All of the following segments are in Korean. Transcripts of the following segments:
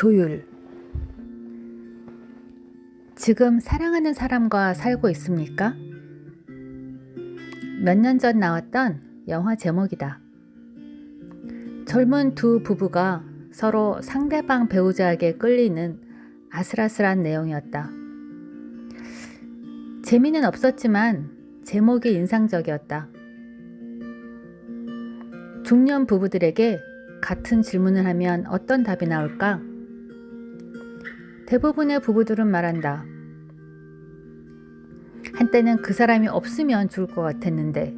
조율 지금 사랑하는 사람과 살고 있습니까? 몇 년 전 나왔던 영화 제목이다. 젊은 두 부부가 서로 상대방 배우자에게 끌리는 아슬아슬한 내용이었다. 재미는 없었지만 제목이 인상적이었다. 중년 부부들에게 같은 질문을 하면 어떤 답이 나올까? 대부분의 부부들은 말한다. 한때는 그 사람이 없으면 죽을 것 같았는데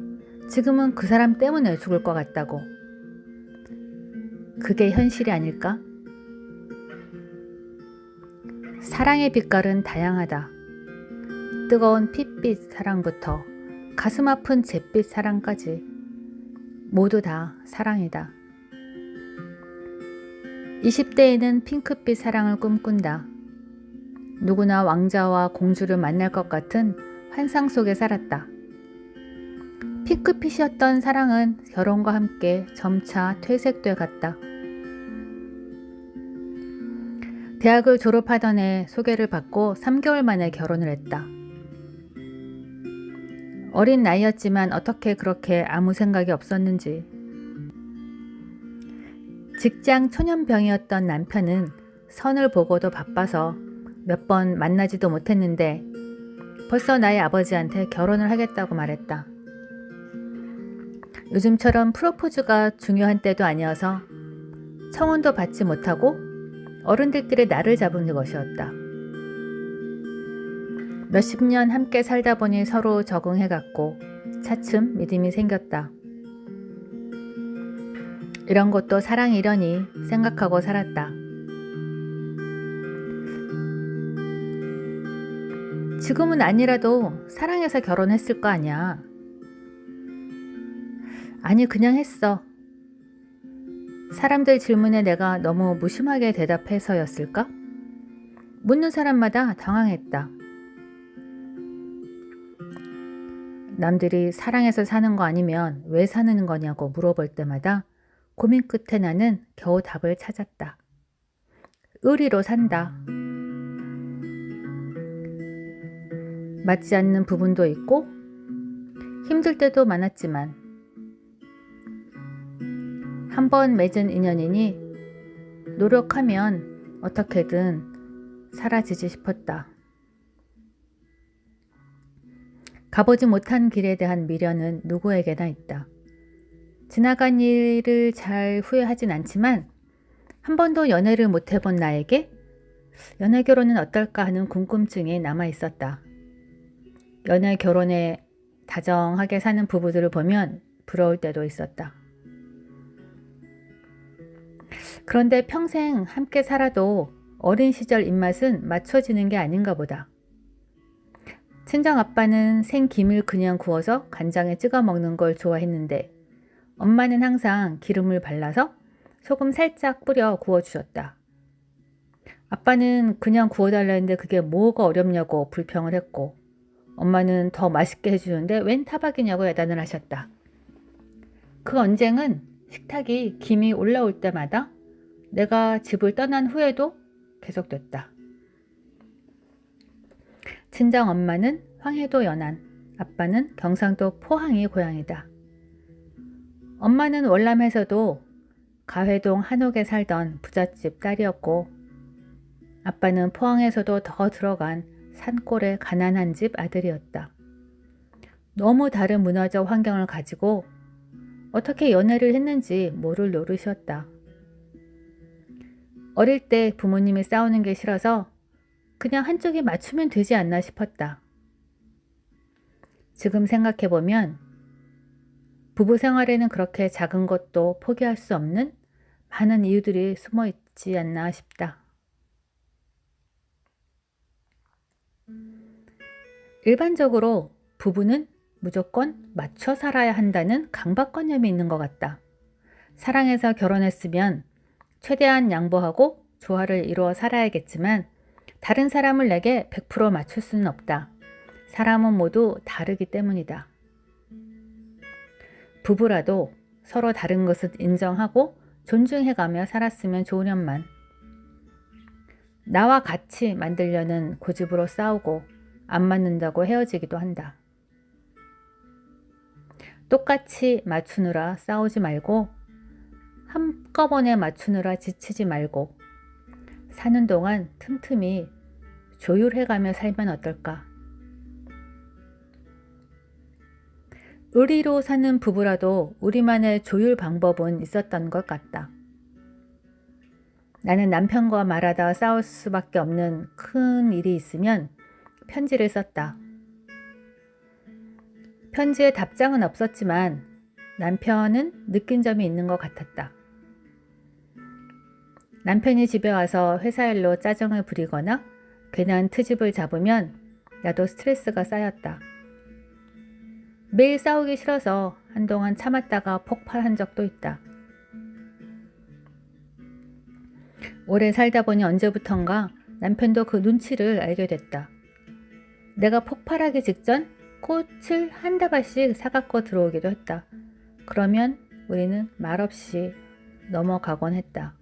지금은 그 사람 때문에 죽을 것 같다고. 그게 현실이 아닐까? 사랑의 빛깔은 다양하다. 뜨거운 핏빛 사랑부터 가슴 아픈 잿빛 사랑까지 모두 다 사랑이다. 20대에는 핑크빛 사랑을 꿈꾼다. 누구나 왕자와 공주를 만날 것 같은 환상 속에 살았다. 핑크빛이었던 사랑은 결혼과 함께 점차 퇴색돼 갔다. 대학을 졸업하던 해 소개를 받고 3개월 만에 결혼을 했다. 어린 나이였지만 어떻게 그렇게 아무 생각이 없었는지. 직장 초년병이었던 남편은 선을 보고도 바빠서 몇 번 만나지도 못했는데 벌써 나의 아버지한테 결혼을 하겠다고 말했다. 요즘처럼 프로포즈가 중요한 때도 아니어서 청혼도 받지 못하고 어른들끼리 나를 잡은 것이었다. 몇십 년 함께 살다 보니 서로 적응해갔고 차츰 믿음이 생겼다. 이런 것도 사랑이려니 생각하고 살았다. 지금은 아니라도 사랑해서 결혼했을 거 아니야. 아니, 그냥 했어. 사람들 질문에 내가 너무 무심하게 대답해서였을까? 묻는 사람마다 당황했다. 남들이 사랑해서 사는 거 아니면 왜 사는 거냐고 물어볼 때마다 고민 끝에 나는 겨우 답을 찾았다. 의리로 산다. 맞지 않는 부분도 있고 힘들 때도 많았지만 한 번 맺은 인연이니 노력하면 어떻게든 사라지지 싶었다. 가보지 못한 길에 대한 미련은 누구에게나 있다. 지나간 일을 잘 후회하진 않지만 한 번도 연애를 못 해본 나에게 연애 결혼은 어떨까 하는 궁금증이 남아 있었다. 연애 결혼에 다정하게 사는 부부들을 보면 부러울 때도 있었다. 그런데 평생 함께 살아도 어린 시절 입맛은 맞춰지는 게 아닌가 보다. 친정 아빠는 생김을 그냥 구워서 간장에 찍어 먹는 걸 좋아했는데 엄마는 항상 기름을 발라서 소금 살짝 뿌려 구워주셨다. 아빠는 그냥 구워달라 했는데 그게 뭐가 어렵냐고 불평을 했고 엄마는 더 맛있게 해주는데 웬 타박이냐고 야단을 하셨다. 그 언쟁은 식탁이 김이 올라올 때마다 내가 집을 떠난 후에도 계속됐다. 친정 엄마는 황해도 연안, 아빠는 경상도 포항이 고향이다. 엄마는 월남에서도 가회동 한옥에 살던 부잣집 딸이었고, 아빠는 포항에서도 더 들어간 산골의 가난한 집 아들이었다. 너무 다른 문화적 환경을 가지고 어떻게 연애를 했는지 모를 노릇이었다. 어릴 때 부모님이 싸우는 게 싫어서 그냥 한쪽에 맞추면 되지 않나 싶었다. 지금 생각해보면 부부 생활에는 그렇게 작은 것도 포기할 수 없는 많은 이유들이 숨어 있지 않나 싶다. 일반적으로 부부는 무조건 맞춰 살아야 한다는 강박관념이 있는 것 같다. 사랑해서 결혼했으면 최대한 양보하고 조화를 이루어 살아야겠지만 다른 사람을 내게 100% 맞출 수는 없다. 사람은 모두 다르기 때문이다. 부부라도 서로 다른 것을 인정하고 존중해가며 살았으면 좋으련만. 나와 같이 만들려는 고집으로 싸우고 안 맞는다고 헤어지기도 한다. 똑같이 맞추느라 싸우지 말고 한꺼번에 맞추느라 지치지 말고 사는 동안 틈틈이 조율해가며 살면 어떨까? 의리로 사는 부부라도 우리만의 조율 방법은 있었던 것 같다. 나는 남편과 말하다 싸울 수밖에 없는 큰 일이 있으면 편지를 썼다. 편지에 답장은 없었지만 남편은 느낀 점이 있는 것 같았다. 남편이 집에 와서 회사 일로 짜증을 부리거나 괜한 트집을 잡으면 나도 스트레스가 쌓였다. 매일 싸우기 싫어서 한동안 참았다가 폭발한 적도 있다. 오래 살다 보니 언제부턴가 남편도 그 눈치를 알게 됐다. 내가 폭발하기 직전 꽃을 한 다발씩 사갖고 들어오기도 했다. 그러면 우리는 말없이 넘어가곤 했다.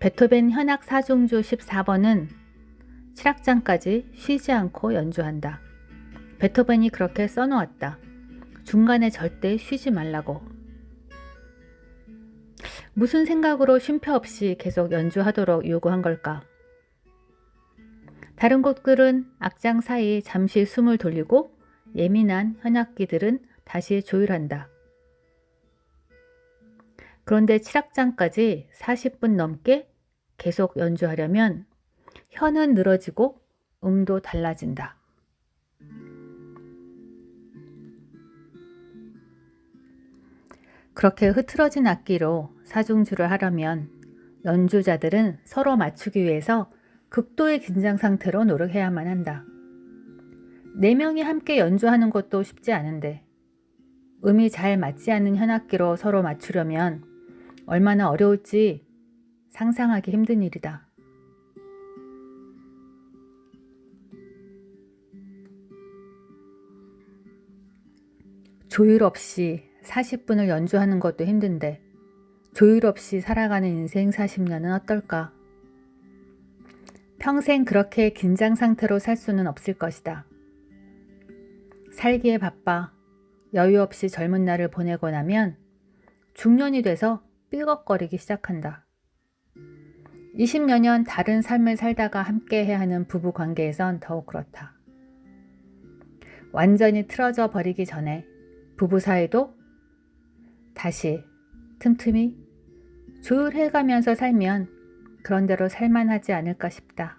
베토벤 현악 사중주 14번은 7악장까지 쉬지 않고 연주한다. 베토벤이 그렇게 써놓았다. 중간에 절대 쉬지 말라고. 무슨 생각으로 쉼표 없이 계속 연주하도록 요구한 걸까? 다른 곡들은 악장 사이 잠시 숨을 돌리고 예민한 현악기들은 다시 조율한다. 그런데 7악장까지 40분 넘게 계속 연주하려면 혀는 늘어지고 음도 달라진다. 그렇게 흐트러진 악기로 사중주를 하려면 연주자들은 서로 맞추기 위해서 극도의 긴장 상태로 노력해야만 한다. 네 명이 함께 연주하는 것도 쉽지 않은데 음이 잘 맞지 않는 현악기로 서로 맞추려면 얼마나 어려울지 상상하기 힘든 일이다. 조율 없이 40분을 연주하는 것도 힘든데 조율 없이 살아가는 인생 40년은 어떨까? 평생 그렇게 긴장 상태로 살 수는 없을 것이다. 살기에 바빠 여유 없이 젊은 날을 보내고 나면 중년이 돼서 삐걱거리기 시작한다. 20여 년 다른 삶을 살다가 함께 해야 하는 부부 관계에선 더욱 그렇다. 완전히 틀어져 버리기 전에 부부 사이도 다시 틈틈이 조율해 가면서 살면 그런대로 살만하지 않을까 싶다.